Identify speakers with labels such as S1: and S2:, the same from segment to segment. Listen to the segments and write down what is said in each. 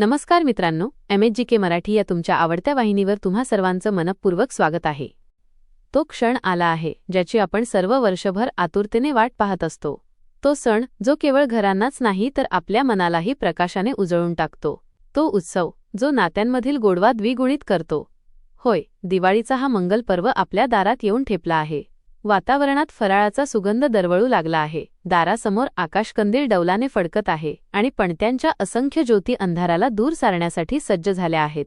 S1: नमस्कार मित्रांनो M H G K Marathi या तुमच्या आवडत्या वाहिनीवर तुम्हा सर्वांचं मनपूर्वक स्वागत आहे. तो क्षण आला आहे ज्याची आपण सर्व वर्षभर आतुरतेने वाट पाहत असतो. तो सण जो केवळ घरांनाच नाही तर आपल्या मनालाही प्रकाशाने उजळून टाकतो. तो उत्सव जो नात्यांमधील गोडवा द्विगुणित करतो. होय दिवाळीचा हा मंगल पर्व आपल्या दारात येऊन ठेपला आहे. वातावरणात फराळाचा सुगंध दरवळू लागला आहे. दारासमोर आकाशकंदील डौलाने फडकत आहे आणि पणत्यांच्या असंख्य ज्योती अंधाराला दूर सारण्यासाठी सज्ज झाल्या आहेत.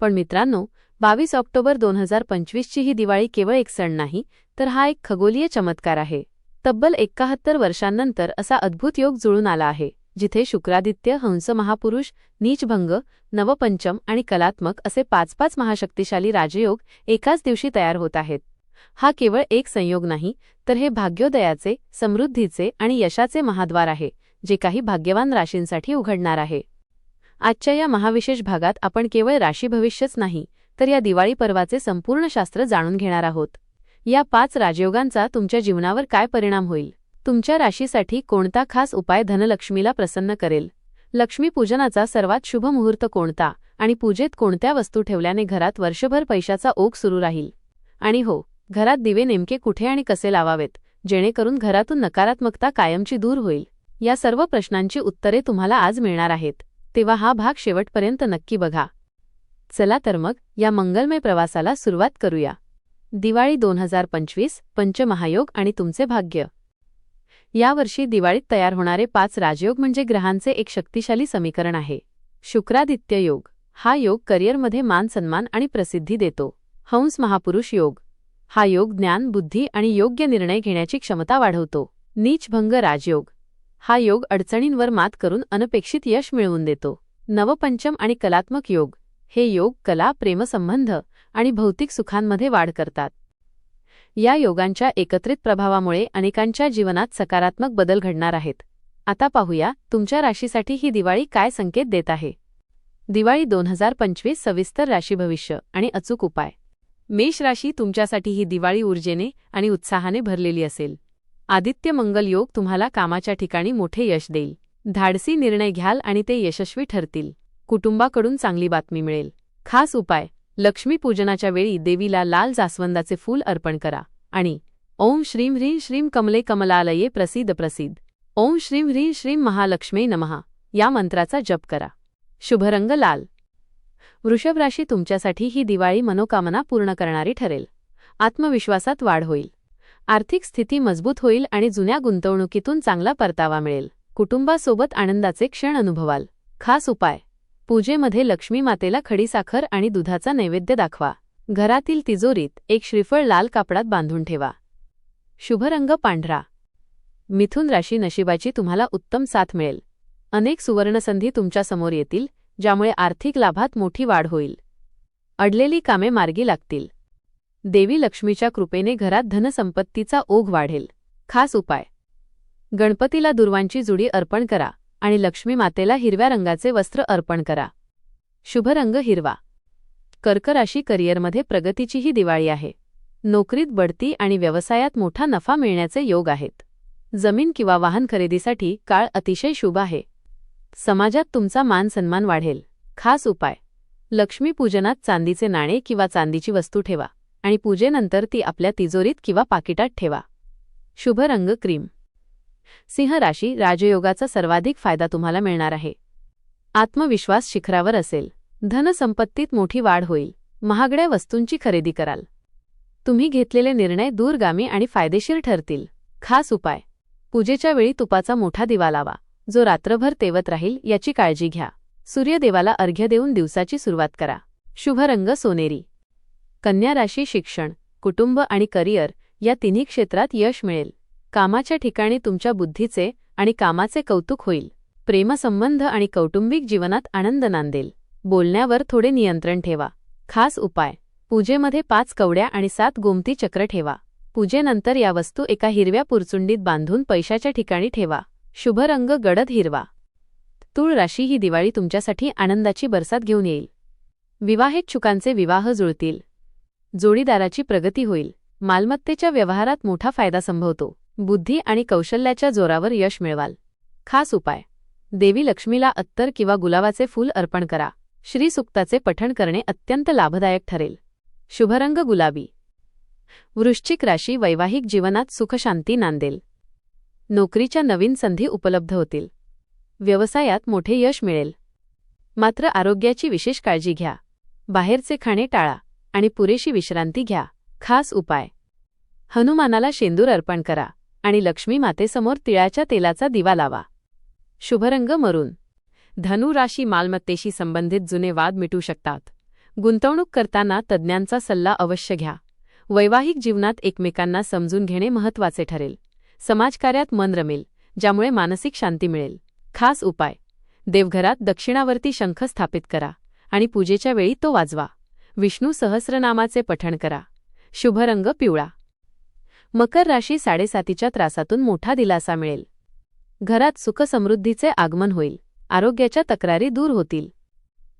S1: पण मित्रांनो बावीस ऑक्टोबर दोन हजार पंचवीसची ही दिवाळी केवळ एक सण नाही तर हा एक खगोलीय चमत्कार आहे. तब्बल एक्काहत्तर वर्षांनंतर असा अद्भुत योग जुळून आला आहे जिथे शुक्रादित्य हंस महापुरुष नीचभंग नवपंचम आणि कलात्मक असे पाच पाच महाशक्तिशाली राजयोग एकाच दिवशी तयार होत आहेत. हा केवळ एक संयोग नाही तर हे भाग्योदयाचे समृद्धीचे आणि यशाचे महाद्वार आहे जे काही भाग्यवान राशींसाठी उघडणार आहे. आजच्या या महाविशेष भागात आपण केवळ राशी भविष्यच नाही तर या दिवाळी पर्वाचे संपूर्ण शास्त्र जाणून घेणार आहोत. या पाच राजयोगांचा तुमच्या जीवनावर काय परिणाम होईल? तुमच्या राशीसाठी कोणता खास उपाय धनलक्ष्मीला प्रसन्न करेल? लक्ष्मीपूजनाचा सर्वात शुभ मुहूर्त कोणता आणि पूजेत कोणत्या वस्तू ठेवल्याने घरात वर्षभर पैशाचा ओघ सुरू राहील? आणि हो घरात दिवे नेमके कुठे आणि कसे लावावेत जेणेकरून घरातून नकारात्मकता कायमची दूर होईल? या सर्व प्रश्नांची उत्तरे तुम्हाला आज मिळणार आहेत. तेव्हा हा भाग शेवटपर्यंत नक्की बघा. चला तर मग या मंगलमय प्रवासाला सुरुवात करूया. दिवाळी दोन हजार पंचवीस पंचमहायोग आणि तुमचे भाग्य. यावर्षी दिवाळीत तयार होणारे पाच राजयोग म्हणजे ग्रहांचे एक शक्तिशाली समीकरण आहे. शुक्रादित्य योग. हा योग करिअरमध्ये मान सन्मान आणि प्रसिद्धी देतो. हंस महापुरुष योग. हा योग ज्ञान बुद्धी आणि योग्य निर्णय घेण्याची क्षमता वाढवतो. नीचभंग राजयोग. हा योग अडचणींवर मात करून अनपेक्षित यश मिळवून देतो. नवपंचम आणि कलात्मक योग. हे योग कला प्रेमसंबंध आणि भौतिक सुखांमध्ये वाढ करतात. या योगांच्या एकत्रित प्रभावामुळे अनेकांच्या जीवनात सकारात्मक बदल घडणार आहेत. आता पाहूया तुमच्या राशीसाठी ही दिवाळी काय संकेत देत आहे? दिवाळी दोन हजार पंचवीस सविस्तर राशी भविष्य आणि अचूक उपाय. मेष राशी तुमच्यासाठी ही दिवाळी ऊर्जेने आणि उत्साहाने भरलेली असेल. आदित्य मंगल योग तुम्हाला कामाच्या ठिकाणी मोठे यश देईल. धाडसी निर्णय घ्याल आणि ते यशस्वी ठरतील. कुटुंबाकडून चांगली बातमी मिळेल. खास उपाय लक्ष्मीपूजनाच्या वेळी देवीला लाल जास्वंदाचे फूल अर्पण करा आणि ओम श्रीम ह्रीं श्रीम कमले कमलालये प्रसिद्ध प्रसिद्ध. ओम श्रीम ह्रीं श्रीम महालक्ष्मी नमहा या मंत्राचा जप करा. शुभरंग लाल. वृषभ राशी तुमच्यासाठी ही दिवाळी मनोकामना पूर्ण करणारी ठरेल. आत्मविश्वासात वाढ होईल. आर्थिक स्थिती मजबूत होईल आणि जुन्या गुंतवणुकीतून चांगला परतावा मिळेल. कुटुंबासोबत आनंदाचे क्षण अनुभवाल. खास उपाय. पूजेमध्ये लक्ष्मी मातेला खडीसाखर आणि दुधाचा नैवेद्य दाखवा. घरातील तिजोरीत एक श्रीफळ लाल कापडात बांधून ठेवा. शुभ रंग पांढरा. मिथुन राशी नशिबाची तुम्हाला उत्तम साथ मिळेल. अनेक सुवर्णसंधी तुमच्यासमोर येतील. ज्यामुळे आर्थिक लाभात मोठी वाढ होईल. अडलेली कामे मार्गी लागतील. देवी लक्ष्मीच्या कृपेने घरात धनसंपत्तीचा ओघ वाढेल. खास उपाय. गणपतीला दुर्वांची जुडी अर्पण करा आणि लक्ष्मी मातेला हिरव्या रंगाचे वस्त्र अर्पण करा. शुभ रंग हिरवा. कर्कराशी करिअरमध्ये प्रगतीचीही दिवाळी आहे. नोकरीत बढती आणि व्यवसायात मोठा नफा मिळण्याचे योग आहेत. जमीन किंवा वाहन खरेदीसाठी काळ अतिशय शुभ आहे. समाजात तुमचा मान सन्मान वाढेल. खास उपाय. लक्ष्मीपूजनात चांदीचे नाणे किंवा चांदीची वस्तू ठेवा आणि पूजेनंतर ती आपल्या तिजोरीत किंवा पाकिटात ठेवा. शुभ रंग क्रीम. सिंह राशी राजयोगाचा सर्वाधिक फायदा तुम्हाला मिळणार आहे. आत्मविश्वास शिखरावर असेल. धनसंपत्तीत मोठी वाढ होईल. महागड्या वस्तूंची खरेदी कराल. तुम्ही घेतलेले निर्णय दूरगामी आणि फायदेशीर ठरतील. खास उपाय. पूजेच्या वेळी तुपाचा मोठा दिवा लावा. जो रात्रभर तेवत राहील याची काळजी घ्या. सूर्यदेवाला अर्घ्य देऊन दिवसाची सुरुवात करा. शुभ रंग सोनेरी. कन्या राशी शिक्षण कुटुंब आणि करिअर या तिन्ही क्षेत्रात यश मिळेल. कामाच्या ठिकाणी तुमच्या बुद्धीचे आणि कामाचे कौतुक होईल. प्रेमसंबंध आणि कौटुंबिक जीवनात आनंद नांदेल. बोलण्यावर थोडे नियंत्रण ठेवा. खास उपाय. पूजेमध्ये पाच कवड्या आणि सात गोमती चक्र ठेवा. पूजेनंतर या वस्तू एका हिरव्या पुरचुंडीत बांधून पैशाच्या ठिकाणी ठेवा. शुभ रंग गडद हिरवा. तूळ राशी ही दिवाळी तुमच्यासाठी आनंदाची बरसात घेऊन येईल. विवाहेच्छुकांचे विवाह जुळतील. जोडीदाराची प्रगती होईल. मालमत्तेच्या व्यवहारात मोठा फायदा संभवतो. बुद्धी आणि कौशल्याच्या जोरावर यश मिळवाल. खास उपाय. देवी लक्ष्मीला अत्तर किंवा गुलाबाचे फूल अर्पण करा. श्रीसुक्ताचे पठण करणे अत्यंत लाभदायक ठरेल. शुभरंग गुलाबी. वृश्चिक राशी वैवाहिक जीवनात सुखशांती नांदेल. नोकरीच्या नवीन संधी उपलब्ध होतील. व्यवसायात मोठे यश मिळेल. मात्र आरोग्याची विशेष काळजी घ्या. बाहेरचे खाणे टाळा आणि पुरेशी विश्रांती घ्या. खास उपाय. हनुमानाला शेंदूर अर्पण करा आणि लक्ष्मी मातेसमोर तिळाच्या तेलाचा दिवा लावा. शुभरंग मरून. धनु राशी मालमत्तेशी संबंधित जुने वाद मिटू शकतात. गुंतवणूक करताना तज्ज्ञांचा सल्ला अवश्य घ्या. वैवाहिक जीवनात एकमेकांना समजून घेणे महत्त्वाचे ठरेल. समाजकार्यात मन रमेल ज्यामुळे मानसिक शांती मिळेल. खास उपाय. देवघरात दक्षिणावर्ती शंख स्थापित करा आणि पूजेच्या वेळी तो वाजवा. विष्णू सहस्रनामाचे पठण करा. शुभरंग पिवळा. मकर राशी साडेसातीच्या त्रासातून मोठा दिलासा मिळेल. घरात सुखसमृद्धीचे आगमन होईल. आरोग्याच्या तक्रारी दूर होतील.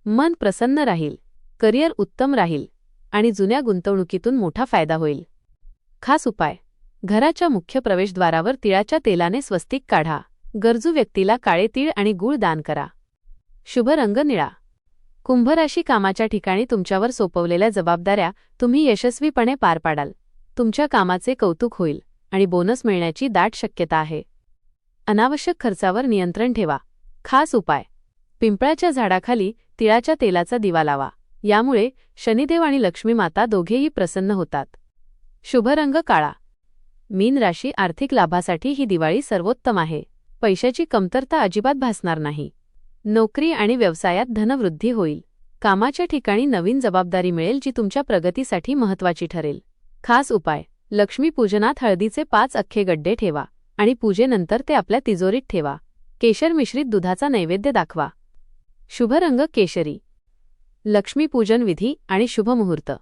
S1: मन प्रसन्न राहील. करिअर उत्तम राहील आणि जुन्या गुंतवणुकीतून मोठा फायदा होईल. खास उपाय. घराच्या मुख्य प्रवेशद्वारावर तिळाच्या तेलाने स्वस्तिक काढा. गरजू व्यक्तीला काळे तीळ आणि गूळ दान करा. शुभ रंग निळा. कुंभराशी कामाच्या ठिकाणी तुमच्यावर सोपवलेल्या जबाबदाऱ्या तुम्ही यशस्वीपणे पार पाडाल. तुमच्या कामाचे कौतुक होईल आणि बोनस मिळण्याची दाट शक्यता आहे. अनावश्यक खर्चावर नियंत्रण ठेवा. खास उपाय. पिंपळाच्या झाडाखाली तिळाच्या तेलाचा दिवा लावा. यामुळे शनिदेव आणि लक्ष्मी माता दोघेही प्रसन्न होतात. शुभ रंग काळा. मीन राशी आर्थिक लाभासाठी ही दिवाळी सर्वोत्तम आहे. पैशाची कमतरता अजिबात भासणार नाही. नोकरी आणि व्यवसायात धनवृद्धी होईल. कामाच्या ठिकाणी नवीन जबाबदारी मिळेल जी तुमच्या प्रगतीसाठी महत्वाची ठरेल. खास उपाय. लक्ष्मीपूजनात हळदीचे पाच अख्खे गड्डे ठेवा आणि पूजेनंतर ते आपल्या तिजोरीत ठेवा. केशर मिश्रित दुधाचा नैवेद्य दाखवा. शुभ रंग केशरी. लक्ष्मीपूजन विधी आणि शुभमुहूर्त.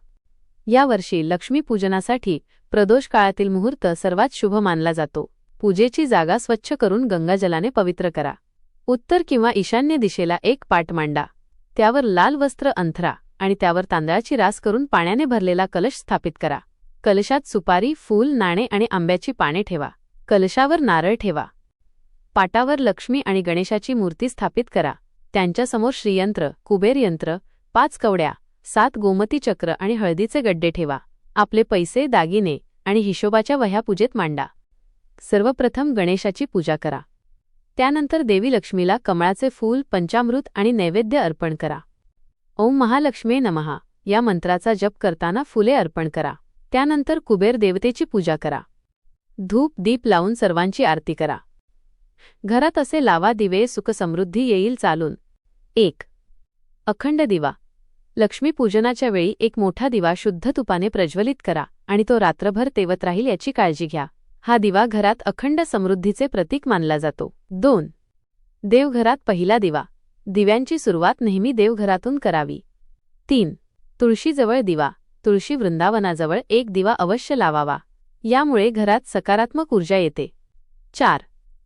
S1: यावर्षी लक्ष्मीपूजनासाठी प्रदोष काळातील मुहूर्त सर्वात शुभ मानला जातो. पूजेची जागा स्वच्छ करून गंगाजलाने पवित्र करा. उत्तर किंवा ईशान्य दिशेला एक पाट मांडा. त्यावर लाल वस्त्र अंथरा आणि त्यावर तांदळाची रास करून पाण्याने भरलेला कलश स्थापित करा. कलशात सुपारी फूल नाणे आणि आंब्याची पाने ठेवा. कलशावर नारळ ठेवा. पाटावर लक्ष्मी आणि गणेशाची मूर्ती स्थापित करा. त्यांच्यासमोर श्रीयंत्र कुबेरयंत्र पाच कवड्या सात गोमती चक्र आणि हळदीचे गड्डे ठेवा. आपले पैसे दागिने आणि हिशोबाच्या वह्या पूजेत मांडा. सर्वप्रथम गणेशाची पूजा करा. त्यानंतर देवी लक्ष्मीला कमळाचे फूल पंचामृत आणि नैवेद्य अर्पण करा. ओम महालक्ष्मी नमहा या मंत्राचा जप करताना फुले अर्पण करा. त्यानंतर कुबेर देवतेची पूजा करा. धूप दीप लावून सर्वांची आरती करा. घरात असे लावा दिवे सुखसमृद्धी येईल चालून. एक. अखंड दिवा. लक्ष्मीपूजनाच्या वेळी एक मोठा दिवा शुद्ध तुपाने प्रज्वलित करा आणि तो रात्रभर तेवत राहील याची काळजी घ्या. हा दिवा घरात अखंड समृद्धीचे प्रतीक मानला जातो. दोन. देवघरात पहिला दिवा. दिव्यांची सुरुवात नेहमी देवघरातून करावी. तीन. तुळशीजवळ दिवा. तुळशी वृंदावनाजवळ एक दिवा अवश्य लावावा. यामुळे घरात सकारात्मक ऊर्जा येते. चार.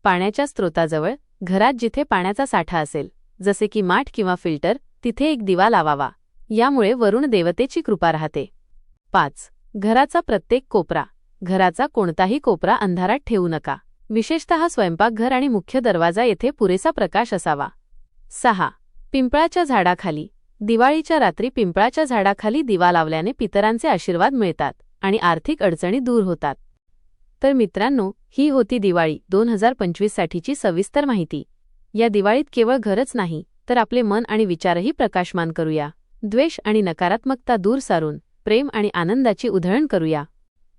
S1: पाण्याच्या स्रोताजवळ घरात जिथे पाण्याचा साठा असेल जसे की माठ किंवा फिल्टर तिथे एक दिवा लावावा. यामुळे वरुण देवतेची कृपा राहते. पाच. घराचा प्रत्येक कोपरा. घराचा कोणताही कोपरा अंधारात ठेवू नका. विशेषतः स्वयंपाकघर आणि मुख्य दरवाजा येथे पुरेसा प्रकाश असावा. सहा. पिंपळाच्या झाडाखाली. दिवाळीच्या रात्री पिंपळाच्या झाडाखाली दिवा लावल्याने पितरांचे आशीर्वाद मिळतात आणि आर्थिक अडचणी दूर होतात. तर मित्रांनो ही होती दिवाळी दोन हजार पंचवीससाठीची सविस्तर माहिती. या दिवाळीत केवळ घरच नाही तर आपले मन आणि विचारही प्रकाशमान करूया. द्वेष आणि नकारात्मकता दूर सारून प्रेम आणि आनंदाची उधळण करूया.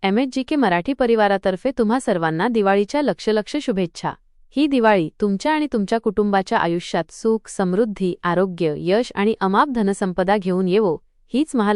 S1: M H G K Marathi परिवारातर्फे तुम्हा सर्वांना दिवाळीच्या लक्षलक्ष शुभेच्छा. ही दिवाळी तुमच्या आणि तुमच्या कुटुंबाच्या आयुष्यात सुख समृद्धी आरोग्य यश आणि अमाप धनसंपदा घेऊन येवो हीच महा